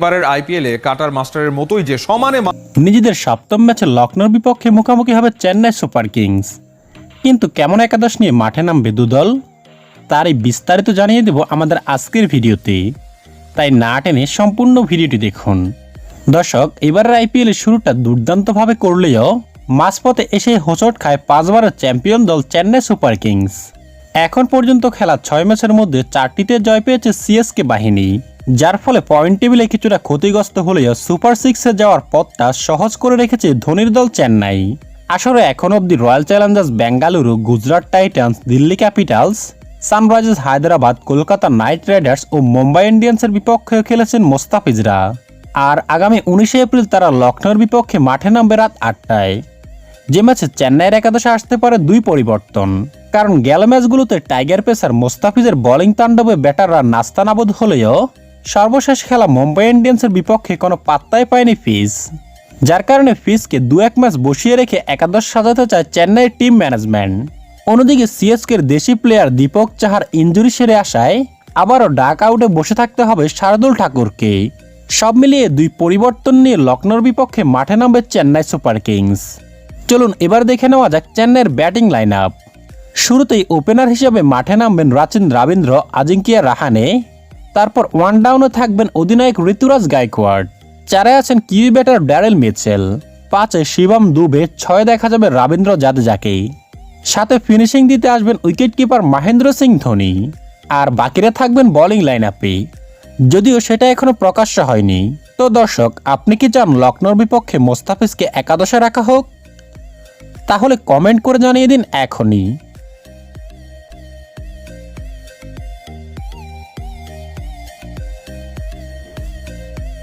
এবারের আইপিএলে কাটার মাস্টারের মতোই যে সমানে নিজেদের সপ্তম ম্যাচে লখনৌর বিপক্ষে মুখোমুখি হবে চেন্নাই সুপার কিংস। কিন্তু কেমন একাদশ নিয়ে মাঠে নামবে দুদল? তারই বিস্তারিত জানিয়ে দেব আমাদের আজকের ভিডিওতে। তাই না টেনে সম্পূর্ণ ভিডিওটি দেখুন। দর্শক, এবারের আইপিএলের শুরুটা দুর্দান্তভাবে করলেও মাঝপথে এসে হোঁচট খায় পাঁচবারের চ্যাম্পিয়ন দল চেন্নাই সুপার কিংস। এখন পর্যন্ত খেলা ছয় ম্যাচের মধ্যে চারটিতে জয় পেয়েছে সিএসকে বাহিনী। যার ফলে পয়েন্ট টেবিলে কিছুটা ক্ষতিগ্রস্ত হলেও সুপার সিক্সে যাওয়ার পথটা সহজ করে রেখেছে ধোনির দল চেন্নাই। আসলে এখন অবধি Royal Challengers Bengaluru Gujarat Titans Delhi Capitals Sunrisers Hyderabad Kolkata Knight Riders ও মুম্বাই ইন্ডিয়ান্সের বিপক্ষেও খেলেছেন মোস্তাফিজরা। আর আগামী উনিশে এপ্রিল তারা লখনৌর বিপক্ষে মাঠে নামবে রাত আটটায়। যে ম্যাচে চেন্নাইয়ের একাদশে আসতে পারে দুই পরিবর্তন। কারণ গেল ম্যাচগুলোতে টাইগার পেসার মোস্তাফিজের বোলিং তাণ্ডবে ব্যাটাররা নাস্তানাবোধ হলেও সর্বশেষ খেলা মুম্বাই ইন্ডিয়ান্সের বিপক্ষে কোনো পাত্তাই পায়নি ফিজ, যার কারণে ফিজকে দু এক ম্যাচ বসিয়ে রেখে একাদশ সাজাতে চায় চেন্নাইয়ের টিম ম্যানেজমেন্ট। অন্যদিকে সিএসকের দেশি প্লেয়ার দীপক চাহার ইঞ্জুরি সেরে আসায় আবারও ডাক আউটে বসে থাকতে হবে শারদুল ঠাকুরকে। সব মিলিয়ে দুই পরিবর্তন নিয়ে লখনৌর বিপক্ষে মাঠে নামবে চেন্নাই সুপার কিংস। চলুন এবার দেখে নেওয়া যাক চেন্নাইয়ের ব্যাটিং লাইন আপ শুরুতেই ওপেনার হিসেবে মাঠে নামবেন রাচিন রাবীন্দ্র, আজিঙ্কিয়া রাহানে। তারপর ওয়ান ডাউনে থাকবেন অধিনায়ক ঋতুরাজ গায়কোয়াড়। চারে আছেন কিউই ব্যাটার ড্যারেল মিচেল। পাঁচে শিবম দুবে, ছয় দেখা যাবে রাবীন্দ্র জাদেজাকে। সাথে ফিনিশিং দিতে আসবেন উইকেট কিপার মহেন্দ্র সিং ধোনি। আর বাকিরা থাকবেন বোলিং লাইন আপে যদিও সেটা এখনও প্রকাশ্য হয়নি। তো দর্শক, আপনি কি চান লখনৌর বিপক্ষে মোস্তাফিজকে একাদশে রাখা হোক? তাহলে কমেন্ট করে জানিয়ে দিন এখনই।